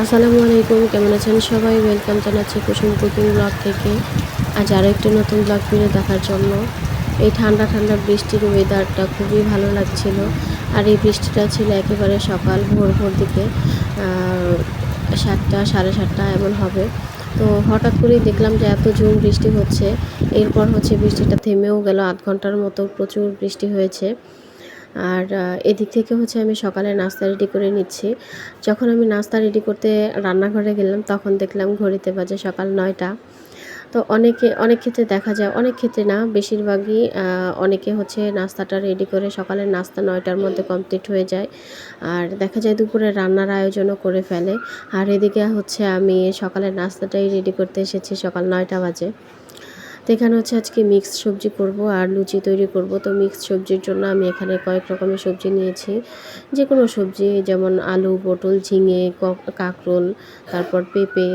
আসসালামু আলাইকুম, কেমন আছেন সবাই? ওয়েলকাম জানাচ্ছি কুসুম কুকিং ব্লগ থেকে। আজ আরও একটি নতুন ব্লগ ভিডিও দেখার জন্য। এই ঠান্ডা ঠান্ডা বৃষ্টির ওয়েদারটা খুবই ভালো লাগছিল। আর এই বৃষ্টিটা ছিল একেবারে সকাল ভোর ভোর দিকে সাতটা, সাড়ে সাতটা এমন হবে। তো হঠাৎ করেই দেখলাম যে এত জোর বৃষ্টি হচ্ছে। এরপর হচ্ছে বৃষ্টিটা থেমেও গেল আধ ঘণ্টার মতো প্রচুর বৃষ্টি হয়েছে। আর এদিক থেকে হচ্ছে আমি সকালে নাস্তা রেডি করে নিচ্ছি। যখন আমি নাস্তা রেডি করতে রান্নাঘরে গেলাম, তখন দেখলাম ঘড়িতে বাজে সকাল নয়টা। তো অনেকে, অনেক ক্ষেত্রে দেখা যায়, অনেক ক্ষেত্রে না, বেশিরভাগই অনেকে হচ্ছে নাস্তাটা রেডি করে সকালের নাস্তা নয়টার মধ্যে কমপ্লিট হয়ে যায়। আর দেখা যায় দুপুরে রান্নার আয়োজনও করে ফেলে। আর এদিকে হচ্ছে আমি সকালের নাস্তাটাই রেডি করতে এসেছি সকাল নয়টা বাজে। তো এখানে হচ্ছে আজকে মিক্সড সবজি করব আর লুচি তৈরি করব। তো মিক্সড সবজির জন্য আমি এখানে কয়েক রকমের সবজি নিয়েছি। যে কোনো সবজি যেমন আলু, পটল, ঝিঙে কাঁকরোল, তারপর পেঁপে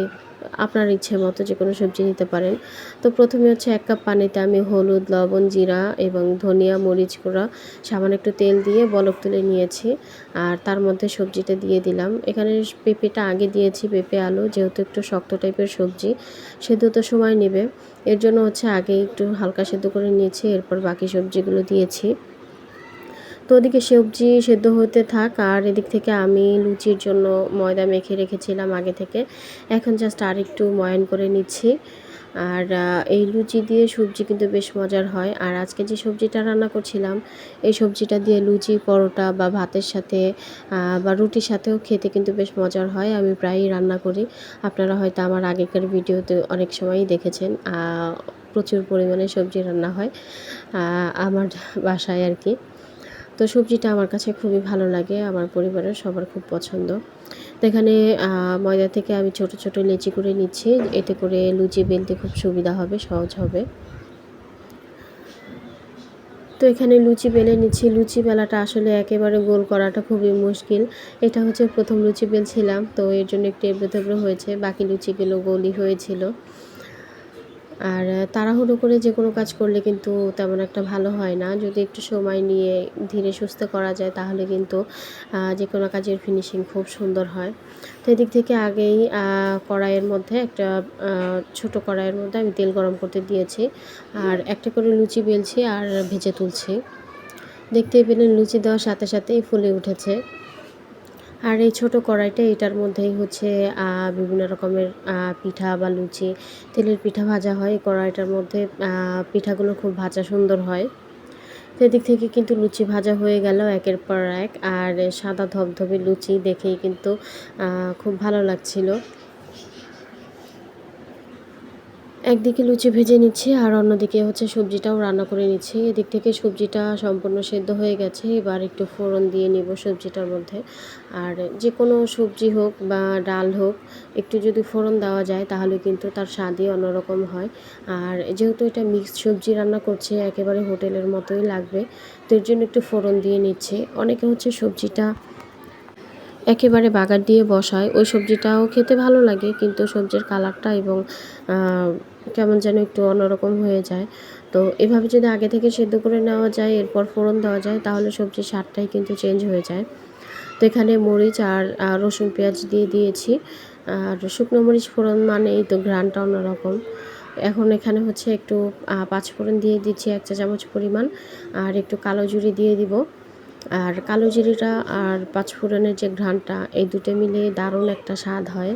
আপনার ইচ্ছে মতো যে কোনো সবজি নিতে পারেন। তো প্রথমে হচ্ছে এক কাপ পানিতে আমি হলুদ, লবণ, জিরা এবং ধনিয়া, মরিচ গুঁড়া, সামান্য একটু তেল দিয়ে বলক তুলে নিয়েছি আর তার মধ্যে সবজিটা দিয়ে দিলাম। এখানে পেঁপেটা আগে দিয়েছি, পেঁপে, আলু, যেহেতু একটু শক্ত টাইপের সবজি সেদ্ধ তো সময় নেবে। এর জন্য হচ্ছে আগে একটু হালকা সেদ্ধ করে নিয়েছি, এরপর বাকি সবজিগুলো দিয়েছি। তো ওদিকে সবজি সেদ্ধ হতে থাক, আর এদিক থেকে আমি লুচির জন্য ময়দা মেখে রেখেছিলাম আগে থেকে। এখন জাস্ট আর একটু ময়ান করে নিচ্ছি। আর এই লুচি দিয়ে সবজি কিন্তু বেশ মজার হয়। আর আজকে যে সবজিটা রান্না করছিলাম, এই সবজিটা দিয়ে লুচি, পরোটা বা ভাতের সাথে বা রুটির সাথেও খেতে কিন্তু বেশ মজার হয়। আমি প্রায়ই রান্না করি। আপনারা হয়তো আমার আগেকার ভিডিওতে অনেক সময়ই দেখেছেন প্রচুর পরিমাণে সবজি রান্না হয় আমার বাসায় আর কি। তো সবজিটা আমার কাছে খুবই ভালো লাগে, আমার পরিবারের সবার খুব পছন্দ। তো এখানে ময়দা থেকে আমি ছোট ছোট লেচি করে নিচ্ছি, এতে করে লুচি বেলতে খুব সুবিধা হবে, সহজ হবে। তো এখানে লুচি বেলে নিচ্ছি, লুচি বেলাটা আসলে একেবারে গোল করাটা খুবই মুশকিল। এটা হচ্ছে প্রথম লুচি বেলছিলাম, তো এর জন্য একটু এবড়ো হয়েছে, বাকি লুচিগুলো গোলই হয়েছিল। আর তাড়াহুড়ো করে যে কোনো কাজ করলে কিন্তু তেমন একটা ভালো হয় না। যদি একটু সময় নিয়ে ধীরে সুস্থ করা যায় তাহলে কিন্তু যে কোনো কাজের ফিনিশিং খুব সুন্দর হয়। তো এদিক থেকে আগেই কড়াইয়ের মধ্যে একটা ছোট কড়াইয়ের মধ্যে আমি তেল গরম করতে দিয়েছি। আর একটা করে লুচি বেলছি আর ভেজে তুলছি। দেখতেই পেলেন লুচি দেওয়ার সাথে সাথেই ফুলে উঠেছে। আর এই ছোট কড়াইটা এটার মধ্যেই হচ্ছে বিভিন্ন রকমের পিঠা বা লুচি। তেলের পিঠা ভাজা হয়, এই কড়াইটার মধ্যে পিঠাগুলো খুব ভাজা সুন্দর হয়। সেদিক থেকে কিন্তু লুচি ভাজা হয়ে গেল একের পর এক, আর সাদা ধবধবে লুচি দেখেই কিন্তু খুব ভালো লাগছিল। একদিকে লুচি ভেজে নিচ্ছি আর অন্যদিকে হচ্ছে সবজিটাও রান্না করে নিচ্ছি। এদিক থেকে সবজিটা সম্পূর্ণ সেদ্ধ হয়ে গেছে। এবার একটু ফোড়ন দিয়ে নিব সবজিটার মধ্যে। আর যে কোনো সবজি হোক বা ডাল হোক, একটু যদি ফোড়ন দেওয়া যায় তাহলে কিন্তু তার স্বাদই অন্যরকম হয়। আর যেহেতু এটা মিক্সড সবজি রান্না করছে, একেবারে হোটেলের মতোই লাগবে, তো এর জন্য একটু ফোড়ন দিয়ে নিচ্ছে। অনেকে হচ্ছে সবজিটা একেবারে বাগার দিয়ে বসায়। ওই সবজিটাও খেতে ভালো লাগে, কিন্তু সবজির কালারটা এবং কেমন যেন একটু অন্যরকম হয়ে যায়। তো এভাবে যদি আগে থেকে সেদ্ধ করে নেওয়া যায় এরপর ফোড়ন দেওয়া যায় তাহলে সবজির স্বাদটাই কিন্তু চেঞ্জ হয়ে যায়। তো এখানে মরিচ আর রসুন পেঁয়াজ দিয়ে দিয়েছি। আর শুকনো মরিচ ফোড়ন মানেই তো ঘ্রানটা অন্যরকম। এখন এখানে হচ্ছে একটু আহ, পাঁচ ফোড়ন দিয়ে দিচ্ছি এক চা চামচ পরিমাণ। আর একটু কালো জুড়ি দিয়ে দিব। আর কালো জিরিটা আর পাঁচফোড়নের যে ঘ্রাণটা এই দুটো মিলে দারুণ একটা স্বাদ হয়।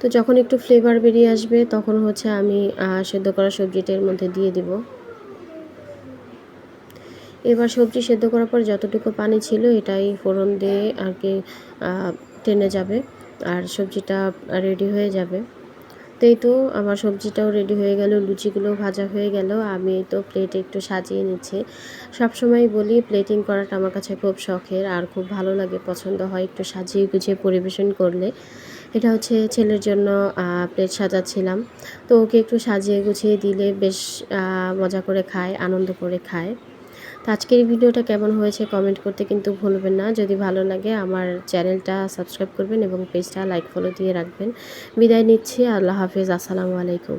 তো যখন একটু ফ্লেভার বেরিয়ে আসবে, তখন হচ্ছে আমি সেদ্ধ করা সবজিটা এর মধ্যে দিয়ে দিব। এবার সবজি সেদ্ধ করার পর যতটুকু পানি ছিল এটাই ফোড়ন দিয়ে আর কি টেনে যাবে। আর সবজিটা রেডি হয়ে যাবে। তো এই তো আমার সবজিটাও রেডি হয়ে গেল লুচিগুলো ভাজা হয়ে গেল। আমি তো প্লেটে একটু সাজিয়ে নিচ্ছি। সবসময় বলি প্লেটিং করাটা আমার কাছে খুব শখের, আর খুব ভালো লাগে, পছন্দ হয় একটু সাজিয়ে গুছিয়ে পরিবেশন করলে। এটা হচ্ছে ছেলের জন্য প্লেট সাজাচ্ছিলাম। তো ওকে একটু সাজিয়ে গুছিয়ে দিলে বেশ মজা করে খায়, আনন্দ করে খায়। তো আজকের ভিডিওটা কেমন হয়েছে কমেন্ট করতে কিন্তু ভুলবেন না। যদি ভালো লাগে আমার চ্যানেলটা সাবস্ক্রাইব করবেন এবং পেজটা লাইক ফলো দিয়ে রাখবেন। বিদায় নিচ্ছি, আল্লাহ হাফিজ, আসসালামু আলাইকুম।